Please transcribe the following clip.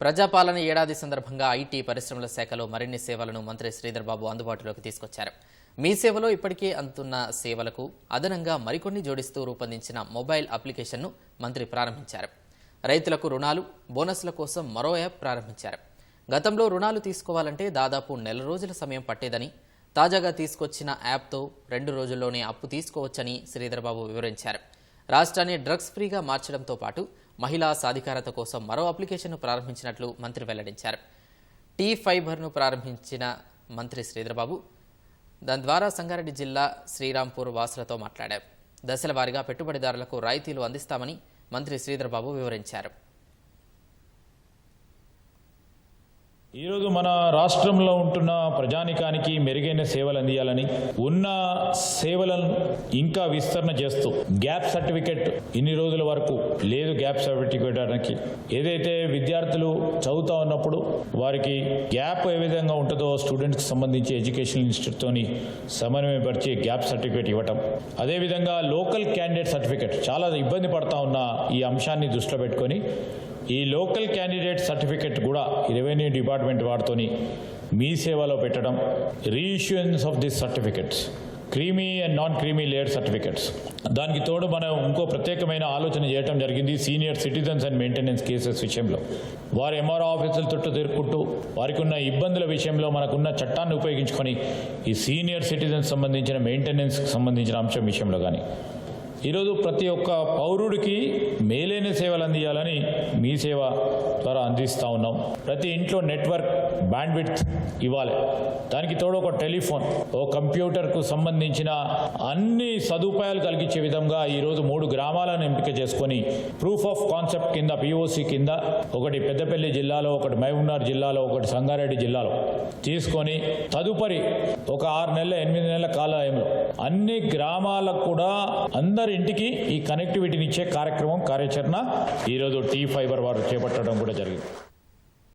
ప్రజాపాలన ఏడాది సందర్భంగా ఐటీ పరిశ్రమల శాఖలో మరిన్ని సేవలను మంత్రి శ్రీధర్ బాబు అందుబాటులోకి తీసుకొచ్చారు. మీ సేవలో ఇప్పటికే అందుతున్న సేవలకు అదనంగా మరికొన్ని జోడిస్తూ రూపొందించిన మొబైల్ అప్లికేషన్ను మంత్రి ప్రారంభించారు. రైతులకు రుణాలు బోనస్ల కోసం మరో యాప్ ప్రారంభించారు. గతంలో రుణాలు తీసుకోవాలంటే దాదాపు నెల రోజుల సమయం పట్టేదని తాజాగా తీసుకొచ్చిన యాప్తో రెండు రోజుల్లోనే అప్పు తీసుకోవచ్చని శ్రీధర్బాబు వివరించారు. రాష్ట్రాన్ని డ్రగ్స్ ఫ్రీగా మార్చడంతో పాటు మహిళా సాధికారత కోసం మరో అప్లికేషన్ను ప్రారంభించినట్లు మంత్రి వెల్లడించారు. టీ ఫైబర్ను ప్రారంభించిన మంత్రి శ్రీధర్బాబు దాని ద్వారా సంగారెడ్డి జిల్లా శ్రీరాంపూర్ వాసులతో మాట్లాడారు. దశల వారీగా పెట్టుబడిదారులకు రాయితీలు అందిస్తామని మంత్రి శ్రీధర్బాబు వివరించారు. ఈరోజు మన రాష్ట్రంలో ఉంటున్న ప్రజానికానికి మెరుగైన సేవలు అందియాలని ఉన్న సేవలను ఇంకా విస్తరణ చేస్తూ గ్యాప్ సర్టిఫికెట్ ఇన్ని రోజుల వరకు లేదు గ్యాప్ సర్టిఫికెట్ అనకి ఏదైతే విద్యార్థులు చదువుతా ఉన్నప్పుడు వారికి గ్యాప్ ఏ విధంగా ఉంటుందో స్టూడెంట్స్కి సంబంధించి ఎడ్యుకేషన్ ఇన్స్టిట్యూట్తోని సమన్వయపరిచి గ్యాప్ సర్టిఫికెట్ ఇవ్వటం. అదేవిధంగా లోకల్ క్యాండిడేట్ సర్టిఫికేట్ చాలా ఇబ్బంది పడతా ఉన్న ఈ అంశాన్ని దృష్టిలో పెట్టుకొని ఈ లోకల్ క్యాండిడేట్ సర్టిఫికెట్ కూడా రెవెన్యూ డిపార్ట్మెంట్ వారితోని మీ సేవలో పెట్టడం reissuance of this certificates creamy and non creamy layer certificates దానికి తోడు మనం ఇంకో ప్రత్యేకమైన ఆలోచన చేయడం జరిగింది senior citizens and maintenance cases విషయంలో. వారు ఎంఆర్ఓ ఆఫీసుల చుట్టూ తిరుక్కుంటూ వారికి ఉన్న ఇబ్బందుల విషయంలో మనకున్న చట్టాన్ని ఉపయోగించుకొని ఈ సీనియర్ సిటిజన్స్ సంబంధించిన మెయింటెనెన్స్కి సంబంధించిన అంశం విషయంలో కానీ ఈరోజు ప్రతి ఒక్క పౌరుడికి మేలైన సేవలు అందియాలని మీ సేవ ద్వారా అందిస్తూ ఉన్నాం. ప్రతి ఇంట్లో నెట్వర్క్ బ్యాండ్విడ్త్ ఇవ్వాలి. దానికి తోడు ఒక టెలిఫోన్ ఓ కంప్యూటర్కు సంబంధించిన అన్ని సదుపాయాలు కలిగించే విధంగా ఈరోజు మూడు గ్రామాలను ఎంపిక చేసుకొని ప్రూఫ్ ఆఫ్ కాన్సెప్ట్ కింద పిఓసి కింద ఒకటి పెద్దపల్లి జిల్లాలో ఒకటి మహబూబ్నగర్ జిల్లాలో ఒకటి సంగారెడ్డి జిల్లాలో తీసుకొని తదుపరి ఒక ఆరు నెలల ఎనిమిది నెలల కాలంలో అన్ని గ్రామాలకు కూడా అందరి ఇంటికి ఈ కనెక్టివిటీని ఇచ్చే కార్యక్రమం కార్యాచరణ ఈరోజు టీ ఫైబర్ వారు చేపట్టడం కూడా జరిగింది.